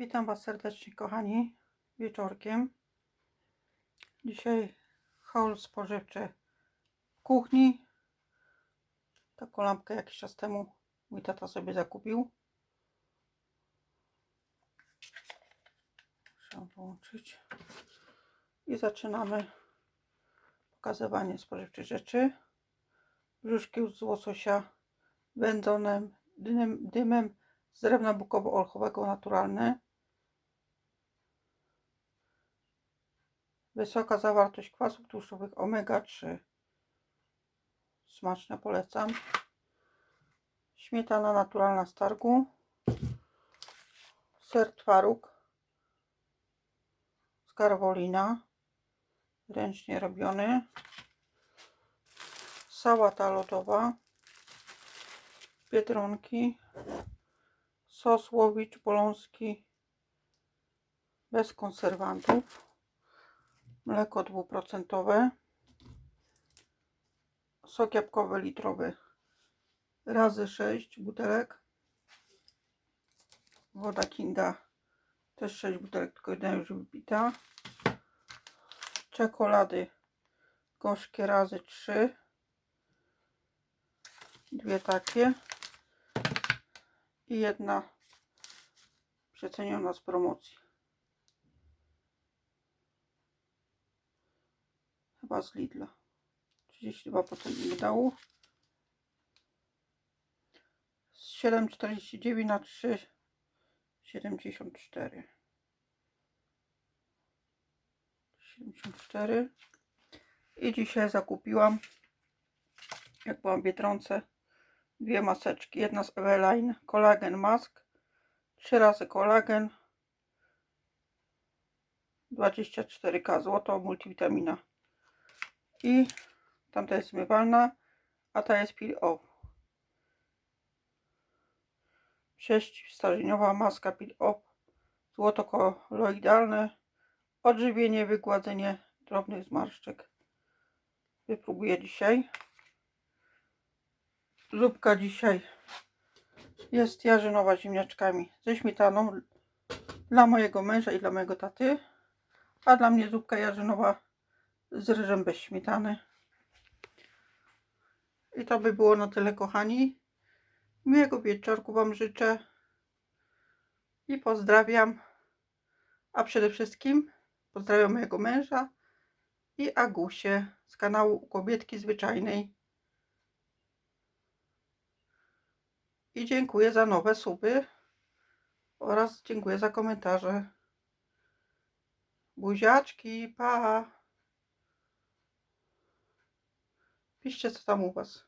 Witam Was serdecznie, kochani, wieczorkiem. Dzisiaj haul spożywczy w kuchni. Taką lampkę jakiś czas temu mój tata sobie zakupił. Muszę połączyć. I zaczynamy pokazywanie spożywczych rzeczy. Brzuszki z łososia wędzone dymem, dymem z drewna bukowo-olchowego naturalne. Wysoka zawartość kwasów tłuszczowych omega-3. Smaczne polecam. Śmietana naturalna z targu. Ser twaróg z Garwolina. Ręcznie robiony. Sałata lodowa. Biedronki. Sos łowicz bolonski bez konserwantów. Mleko dwuprocentowe. Sok jabłkowy litrowy razy 6 butelek. Woda Kinga też 6 butelek, tylko jedna już wypita. Czekolady gorzkie razy 3. Dwie takie. I jedna przeceniona z promocji. Chyba z Lidla. 32% migdału. Z 7,49 na 3,74. 74. I dzisiaj zakupiłam, jak byłam w Biedronce, dwie maseczki. Jedna z Eveline Collagen Mask. Trzy razy kolagen. 24K złoto, multivitamina. I tamta jest zmywalna, a ta jest peel off. Przeciwstarzeniowa maska peel off. Złoto koloidalne. Odżywienie, wygładzenie drobnych zmarszczek. Wypróbuję dzisiaj. Zupka dzisiaj jest jarzynowa ziemniaczkami ze śmietaną dla mojego męża i dla mojego taty. A dla mnie zupka jarzynowa z ryżem bez śmietany. I to by było na tyle, kochani. Miłego wieczorku Wam życzę. I pozdrawiam. A przede wszystkim pozdrawiam mojego męża i Agusię z kanału Kobietki Zwyczajnej. I dziękuję za nowe suby oraz dziękuję za komentarze. Buziaczki, pa! місяця там у вас.